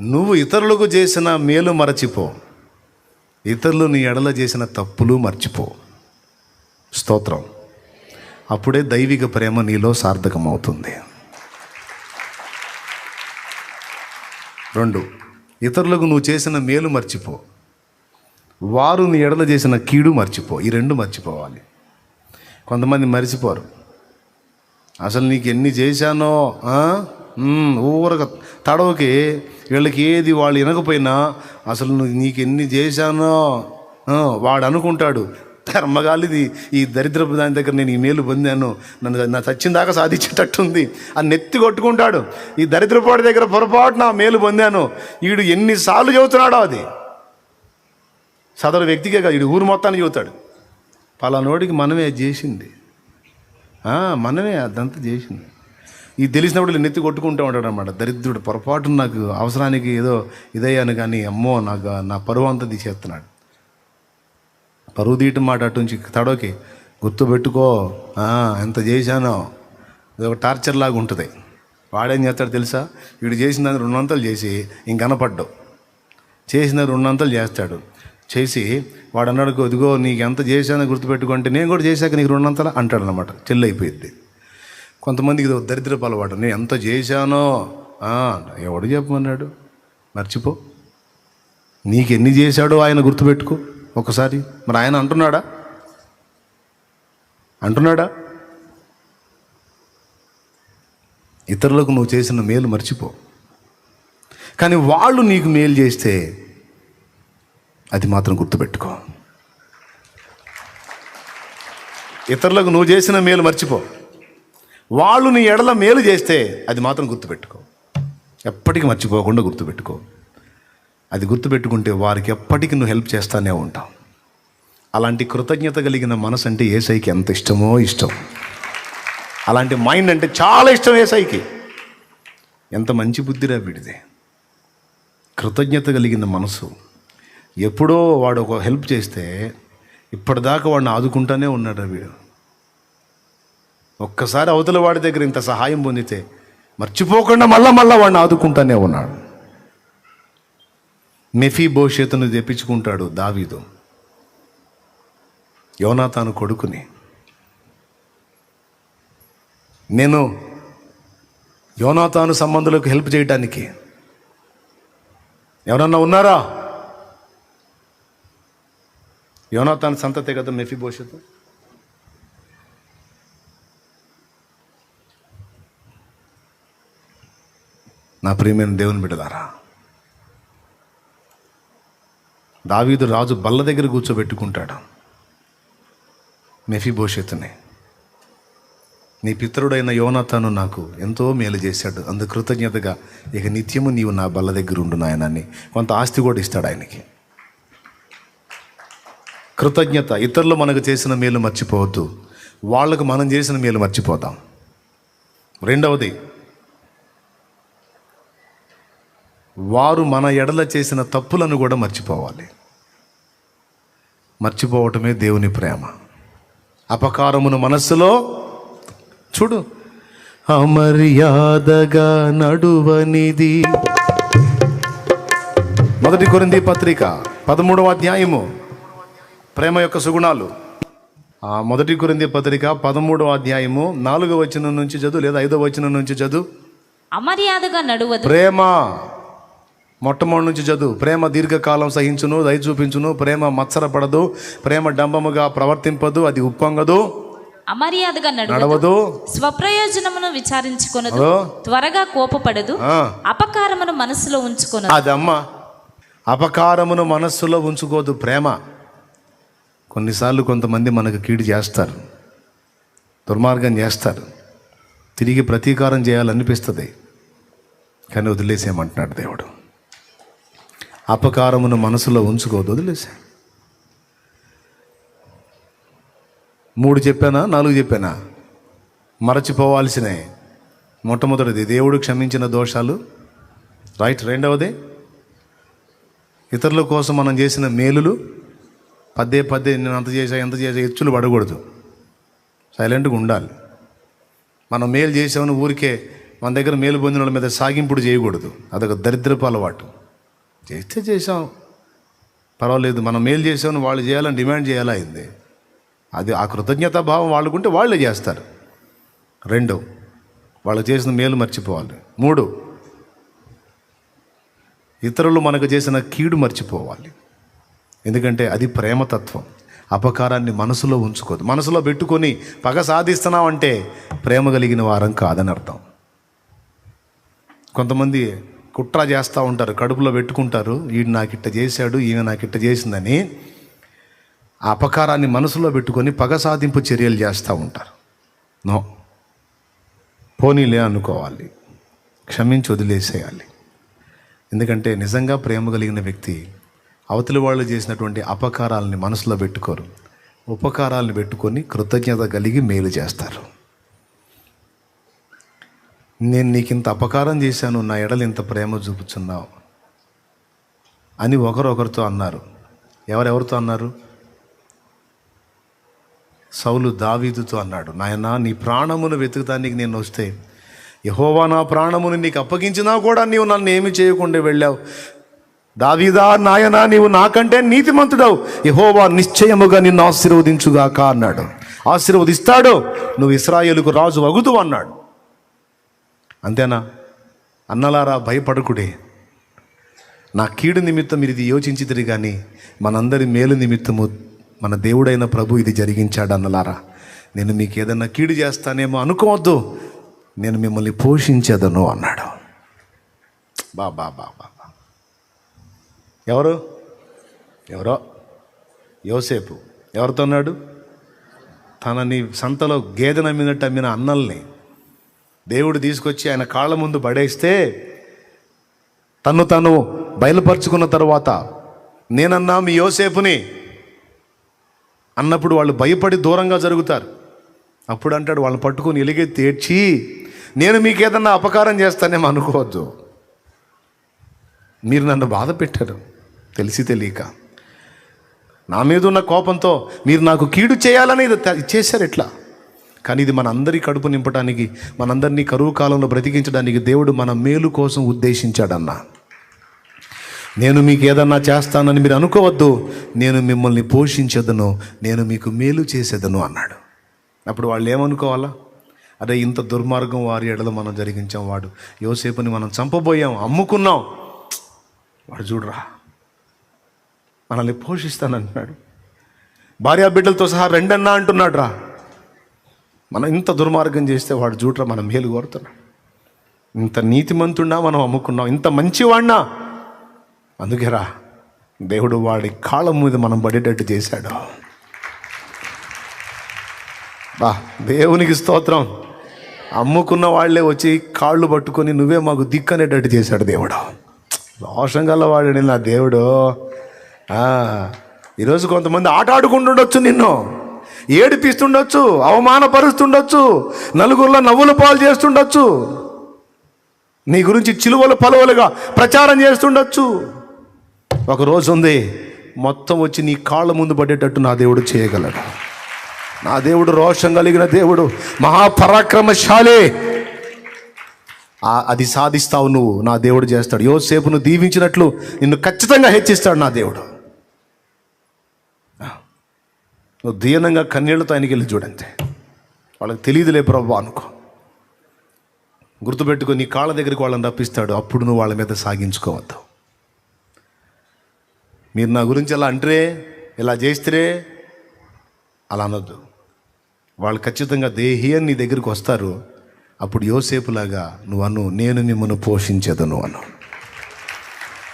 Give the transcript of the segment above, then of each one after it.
నువ్వు ఇతరులకు చేసిన మేలు మరచిపో. ఇతరులు నీ ఎడల చేసిన తప్పులు మర్చిపో. స్తోత్రం. అప్పుడే దైవిక ప్రేమ నీలో సార్థకమవుతుంది. రెండు. ఇతరులకు నువ్వు చేసిన మేలు మర్చిపో. వారు నీ ఎడల చేసిన కీడు మర్చిపో. ఈ రెండు మర్చిపోవాలి. కొంతమంది మర్చిపోరు. అసలు నీకు ఎన్ని చేశానో ఊరక తడవకి వీళ్ళకి ఏది వాళ్ళు వినకపోయినా అసలు నువ్వు నీకు ఎన్ని చేశానో వాడు అనుకుంటాడు. కర్మగాలిది ఈ దరిద్రపు దాని దగ్గర నేను ఈ మేలు పొందాను. నన్ను నా చచ్చిన దాకా సాధించేటట్టుంది. అని నెత్తి కొట్టుకుంటాడు. ఈ దరిద్రపాటి దగ్గర పొరపాటు నా మేలు పొందాను. వీడు ఎన్నిసార్లు చెబుతున్నాడో అది. సదరు వ్యక్తికే కాదు వీడు ఊరు మొత్తాన్ని చెబుతాడు. పలానోడికి మనమే అది చేసింది మనమే అదంతా చేసింది. ఇది తెలిసినప్పుడు వీళ్ళు నెత్తి కొట్టుకుంటూ ఉంటాడు అనమాట దరిద్రుడు పొరపాటు నాకు అవసరానికి ఏదో ఇదయ్యాను కానీ అమ్మో నాకు నా పరువు అంతా తీసేస్తున్నాడు. పరువు తీయటం మాట అటు నుంచి తడోకి గుర్తుపెట్టుకో ఎంత చేశానో. ఇది ఒక టార్చర్ లాగా ఉంటుంది. వాడేం చేస్తాడు తెలుసా? వీడు చేసిన దాన్ని రెండంతలు చేసి ఇంక చేసిన రెండంతలు చేస్తాడు. చేసి వాడు అన్నాడు ఇదిగో నీకు ఎంత చేశానో గుర్తుపెట్టుకుంటే నేను కూడా చేశాక నీకు రెండంతలు అంటాడు అనమాట చెల్లి అయిపోయింది కొంతమందికి దరిద్ర అలవాటు నేను ఎంత చేశానో ఎవడు చెప్పమన్నాడు? మర్చిపో. నీకు ఎన్ని చేశాడో ఆయన గుర్తుపెట్టుకో ఒకసారి. మరి ఆయన అంటున్నాడా? అంటున్నాడా? ఇతరులకు నువ్వు చేసిన మేలు మర్చిపో. కానీ వాళ్ళు నీకు మేలు చేస్తే అది మాత్రం గుర్తుపెట్టుకో. ఇతరులకు నువ్వు చేసిన మేలు మర్చిపో. వాళ్ళు నీ ఎడల మేలు చేస్తే అది మాత్రం గుర్తుపెట్టుకో. ఎప్పటికీ మర్చిపోకుండా గుర్తుపెట్టుకో. అది గుర్తుపెట్టుకుంటే వారికి ఎప్పటికీ నువ్వు హెల్ప్ చేస్తానే ఉంటావు. అలాంటి కృతజ్ఞత కలిగిన మనసు అంటే ఏసైకి ఎంత ఇష్టమో ఇష్టం. అలాంటి మైండ్ అంటే చాలా ఇష్టం ఏసైకి. ఎంత మంచి బుద్ధిరా వీడిదే. కృతజ్ఞత కలిగిన మనసు. ఎప్పుడో వాడు ఒక హెల్ప్ చేస్తే ఇప్పటిదాకా వాడిని ఆదుకుంటానే ఉన్నాడు వీడు. ఒక్కసారి అవతల వాడి దగ్గర ఇంత సహాయం పొందితే మర్చిపోకుండా మళ్ళా మళ్ళా వాడిని ఆదుకుంటానే ఉన్నాడు. మెఫీ భవిష్యత్తును తెప్పించుకుంటాడు దావీదు. యోనాతాను కొడుకుని. నేను యోనాతాను సంబంధులకు హెల్ప్ చేయడానికి ఎవరన్నా ఉన్నారా? యోనాతాను సంతతే కదా మెఫీ భవిష్యత్తు? నా ప్రియమైన దేవుని బిడ్డదారా దావీదు రాజు బల్ల దగ్గర కూర్చోబెట్టుకుంటాడు. మెఫీ నీ పితరుడైన యోనతను నాకు ఎంతో మేలు చేశాడు. అందు కృతజ్ఞతగా ఇక నిత్యము నీవు నా బల్ల దగ్గర ఉండు నాయనని కొంత ఆస్తి కూడా ఇస్తాడు ఆయనకి. కృతజ్ఞత ఇతరులు మనకు చేసిన మేలు మర్చిపోవద్దు. వాళ్ళకు మనం చేసిన మేలు మర్చిపోతాం. రెండవది వారు మన ఎడల చేసిన తప్పులను కూడా మర్చిపోవాలి. మర్చిపోవటమే దేవుని ప్రేమ. అపకారమును మనస్సులో చూడు. అమర్యాదగా నడువనిది. మొదటి కొరింది పత్రిక పదమూడవ అధ్యాయము. ప్రేమ యొక్క సుగుణాలు. ఆ మొదటి కొరింది పత్రిక పదమూడవ అధ్యాయము నాలుగవ వచనం నుంచి చదువు లేదా ఐదవ వచనం నుంచి చదువు. అమర్యాదగా నడువదు. ప్రేమ. మొట్టమొదటి నుంచి చదువు. ప్రేమ దీర్ఘకాలం సహించును దయ చూపించును. ప్రేమ మత్సరపడదు. ప్రేమ డంబముగా ప్రవర్తింపదు. అది ఉప్పొంగదు. అమర్యాదగా నడువదు. స్వప్రయోజనమును విచారించుకొనదు. త్వరగా కోపపడదు. అపకారమును మనసులో ఉంచుకొనదు. అదమ్మ. అపకారమును మనస్సులో ఉంచుకోదు ప్రేమ. కొన్నిసార్లు కొంతమంది మనకు కీడు చేస్తారు. దుర్మార్గం చేస్తారు. తిరిగి ప్రతీకారం చేయాలనిపిస్తుంది. కానీ వదిలేసేయమంటున్నాడు దేవుడు. అపకారమును మనసులో ఉంచుకోదు వదిలేసే. మూడు చెప్పానా? నాలుగు చెప్పానా? మరచిపోవాల్సినవి మొట్టమొదటిది దేవుడు క్షమించిన దోషాలు. రైట్ రెండవది ఇతరుల కోసం మనం చేసిన మేలులు పదే పదే నేను అంత చేసా ఎంత చేసా ఎచ్చులు పడకూడదు. సైలెంట్గా ఉండాలి. మనం మేలు చేసామని ఊరికే మన దగ్గర మేలు పొందిన వాళ్ళ మీద సాగింపుడు చేయకూడదు. అదొక దరిద్రపు అలవాటు. చేస్తే చేసాం పర్వాలేదు మనం మేలు చేసామని వాళ్ళు చేయాలని డిమాండ్ చేయాలా అయింది. అది ఆ కృతజ్ఞతా భావం వాళ్ళకుంటే వాళ్ళే చేస్తారు. రెండు వాళ్ళు చేసిన మేలు మర్చిపోవాలి. మూడు ఇతరులు మనకు చేసిన కీడు మర్చిపోవాలి. ఎందుకంటే అది ప్రేమతత్వం. అపకారాన్ని మనసులో ఉంచుకోదు. మనసులో పెట్టుకొని పగ సాధిస్తున్నామంటే ప్రేమ కలిగిన వారం కాదని అర్థం కొంతమంది కుట్ర చేస్తూ ఉంటారు కడుపులో పెట్టుకుంటారు. ఈయన నాకిట్ట చేశాడు ఈమె నాకిట్ట చేసిందని ఆ అపకారాన్ని మనసులో పెట్టుకొని పగ సాధింపు చర్యలు చేస్తూ ఉంటారు. నో. పోనీలే అనుకోవాలి. క్షమించి వదిలేసేయాలి. ఎందుకంటే నిజంగా ప్రేమ కలిగిన వ్యక్తి అవతలి వాళ్ళు చేసినటువంటి అపకారాలని మనసులో పెట్టుకోరు. ఉపకారాలను పెట్టుకొని కృతజ్ఞత కలిగి మేలు చేస్తారు. నేను నీకు ఇంత అపకారం చేశాను నా ఎడలు ఇంత ప్రేమ చూపుచున్నావు అని ఒకరొకరితో అన్నారు. ఎవరెవరితో అన్నారు? సౌలు దావీదుతో అన్నాడు నాయనా నీ ప్రాణమును వెతుకుతానికి నేను వస్తే యహోవా నా ప్రాణమును నీకు అప్పగించినా కూడా నీవు నన్ను ఏమి చేయకుండా వెళ్ళావు. దావీదా నాయనా నీవు నాకంటే నీతిమంతుడవు. యహోవా నిశ్చయముగా నిన్ను ఆశీర్వదించుగాక అన్నాడు. ఆశీర్వదిస్తాడు నువ్వు ఇస్రాయేలుకు రాజు అగుతూ అన్నాడు. అంతేనా? అన్నలారా భయపడకుడే. నా కీడు నిమిత్తం ఇది యోచించిదిరి కానీ మనందరి మేలు నిమిత్తము మన దేవుడైన ప్రభు ఇది జరిగించాడు అన్నలారా. నేను మీకు ఏదన్నా కీడు చేస్తానేమో అనుకోవద్దు. నేను మిమ్మల్ని పోషించేదను అన్నాడు. బా బా బా బా బా. ఎవరు? ఎవరో? యోసేపు. ఎవరితో అన్నాడు? తనని సంతలో గేదె నమ్మినట్టు అమ్మిన అన్నల్ని. దేవుడు తీసుకొచ్చి ఆయన కాళ్ళ ముందు పడేస్తే తను తను బయలుపరుచుకున్న తర్వాత నేనన్నా మీ యోసేపుని అన్నప్పుడు వాళ్ళు భయపడి దూరంగా జరుగుతారు. అప్పుడు అంటాడు వాళ్ళని పట్టుకొని ఎలిగెత్తి ఏడ్చి నేను మీకేదన్నా అపకారం చేస్తానేమో అనుకోవద్దు. మీరు నన్ను బాధ పెట్టారు తెలిసి తెలియక. నా మీద ఉన్న కోపంతో మీరు నాకు కీడు చేయాలని ఇది చేశారు ఎట్లా కానీ ఇది మన అందరి కడుపు నింపడానికి మనందరినీ కరువు కాలంలో బ్రతికించడానికి దేవుడు మన మేలు కోసం ఉద్దేశించాడన్నా. నేను మీకు ఏదన్నా చేస్తానని మీరు అనుకోవద్దు నేను మిమ్మల్ని పోషించదను నేను మీకు మేలు చేసేదను అన్నాడు. అప్పుడు వాళ్ళు ఏమనుకోవాలా? అరే ఇంత దుర్మార్గం వారి ఎడలో మనం జరిగించాం వాడు. యోసేపుని మనం చంపబోయాం అమ్ముకున్నాం. వాడు చూడరా మనల్ని పోషిస్తానంటున్నాడు భార్యా బిడ్డలతో సహా రెండన్నా అంటున్నాడు రా మనం ఇంత దుర్మార్గం చేస్తే వాడు చూడరా మనం మేలు కోరుతున్నాం. ఇంత నీతిమంతున్నా మనం అమ్ముకున్నాం. ఇంత మంచివాడినా అందుకే రా దేవుడు వాడి కాళ్ళ మీద మనం పడేటట్టు చేశాడు. బా దేవునికి స్తోత్రం. అమ్ముకున్న వాళ్ళే వచ్చి కాళ్ళు పట్టుకొని నువ్వే మాకు దిక్కనేటట్టు చేశాడు దేవుడు. రోషం గలవాడు నా దేవుడు. ఈరోజు కొంతమంది ఆట ఆడుకుంటుండొచ్చు నిన్ను. ఏడిపిస్తుండొచ్చు అవమానపరుస్తుండొచ్చు నలుగురిలో నవ్వుల పాలు చేస్తుండొచ్చు నీ గురించి చిలువలు పలువలుగా ప్రచారం చేస్తుండొచ్చు. ఒక రోజు ఉంది మొత్తం వచ్చి నీ కాళ్ళ ముందు పడేటట్టు నా దేవుడు చేయగలడు. నా దేవుడు రోషం కలిగిన దేవుడు మహాపరాక్రమశాలే. అది సాధిస్తావు నువ్వు నా దేవుడు చేస్తాడు. యోసేపును దీవించినట్లు నిన్ను ఖచ్చితంగా హెచ్చిస్తాడు నా దేవుడు. నువ్వు దీనంగా కన్నీళ్ళతో ఆయనకి వెళ్ళి చూడంతే. వాళ్ళకి తెలియదులే ప్రభు అనుకో. గుర్తుపెట్టుకొని నీ కాళ్ళ దగ్గరికి వాళ్ళని రప్పిస్తాడు. అప్పుడు నువ్వు వాళ్ళ మీద సాగించుకోవద్దు. మీరు నా గురించి ఎలా అంటరే ఇలా చేస్తే అలా అనొద్దు. వాళ్ళు ఖచ్చితంగా దేహి అని నీ దగ్గరికి వస్తారు. అప్పుడు యోసేపులాగా నువ్వు అను నేను మిమ్మల్ని పోషించేదను అను.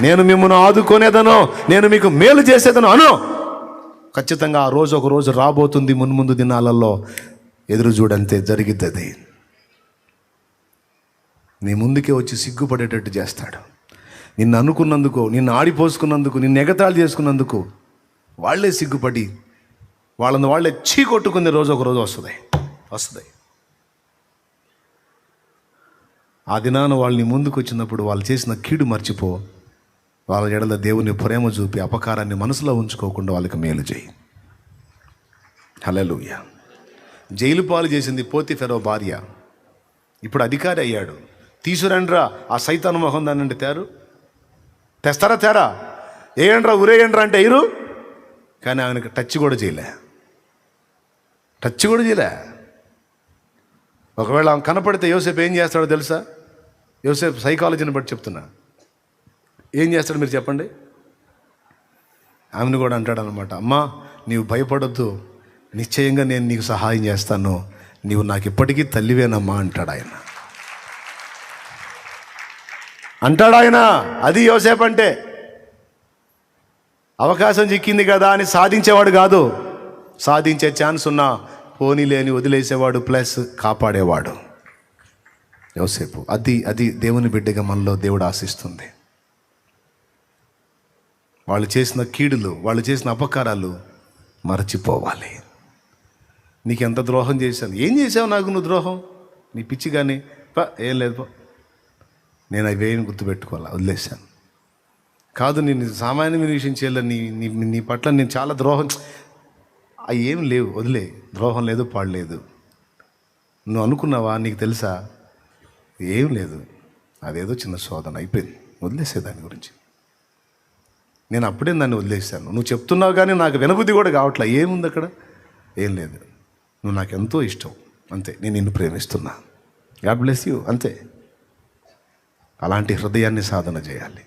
నేను మిమ్మల్ని ఆదుకునేదను నేను మీకు మేలు చేసేదను అను. ఖచ్చితంగా ఆ రోజు ఒక రోజు రాబోతుంది మున్ముందు దినాలలో. ఎదురు చూడంతే జరిగిద్దది. నీ ముందుకే వచ్చి సిగ్గుపడేటట్టు చేస్తాడు. నిన్ను అనుకున్నందుకు నిన్ను ఆడిపోసుకున్నందుకు నిన్ను ఎగతాళి చేసుకున్నందుకు వాళ్ళే సిగ్గుపడి వాళ్ళని వాళ్ళే చీ కొట్టుకునే రోజు ఒక రోజు వస్తుంది. వస్తుంది. ఆ దినాన వాళ్ళని ముందుకు వచ్చినప్పుడు వాళ్ళు చేసిన కీడు మర్చిపో. వాళ్ళ ఎడల దేవుని ప్రేమ చూపి అపకారాన్ని మనసులో ఉంచుకోకుండా వాళ్ళకి మేలు చేయి. హలలుయ జైలు పాలు చేసింది పోతి ఫెరో భార్య. ఇప్పుడు అధికారి అయ్యాడు. తీసురండ్రా ఆ సైతాను మొహం దాన్ని తేరు తెస్తారా తేరా? ఏయండ్రా ఉరేయండ్రా అంటే అయ్యరు కానీ ఆయనకి టచ్ కూడా చేయలే. టచ్ కూడా చేయలే. ఒకవేళ ఆమె కనపడితే యోసేపు ఏం చేస్తాడో తెలుసా? యోసేపు సైకాలజీని బట్టి చెప్తున్నా. ఏం చేస్తాడు మీరు చెప్పండి? ఆమెను కూడా అంటాడు అనమాట అమ్మా నీవు భయపడొద్దు. నిశ్చయంగా నేను నీకు సహాయం చేస్తాను. నీవు నాకు ఇప్పటికీ తల్లివేనమ్మా అంటాడు ఆయన అంటాడు ఆయన అది యోసేపు అంటే అవకాశం చిక్కింది కదా అని సాధించేవాడు కాదు. సాధించే ఛాన్స్ ఉన్నా పోనీ లేని వదిలేసేవాడు ప్లస్ కాపాడేవాడు. యోసేపు అది అది దేవుని బిడ్డగా మనలో దేవుడు ఆశిస్తుంది. వాళ్ళు చేసిన కీడులు వాళ్ళు చేసిన అపకారాలు మరచిపోవాలి. నీకు ఎంత ద్రోహం చేశాను? ఏం చేసావు నాకు నువ్వు ద్రోహం? నీ పిచ్చి కానీ పా ఏం లేదు పా. నేను అవి ఏమి గుర్తుపెట్టుకోవాలి? వదిలేశాను. కాదు నేను సామాన్యమైన విషయం చేయలే నీ నీ నీ పట్ల నేను చాలా ద్రోహం అవి ఏం లేవు. వదిలే. ద్రోహం లేదు పాడలేదు నువ్వు అనుకున్నావా? నీకు తెలుసా? ఏం లేదు. అదేదో చిన్న శోధన అయిపోయింది. వదిలేసే దాని గురించి. నేను అప్పుడే నన్ను వదిలేశాను. నువ్వు చెప్తున్నావు కానీ నాకు వినబుద్ధి కూడా కావట్లే. ఏముంది అక్కడ? ఏం లేదు. నువ్వు నాకు ఎంతో ఇష్టం. అంతే. నేను నిన్ను ప్రేమిస్తున్నా. God bless you. అంతే. అలాంటి హృదయాన్ని సాధన చేయాలి.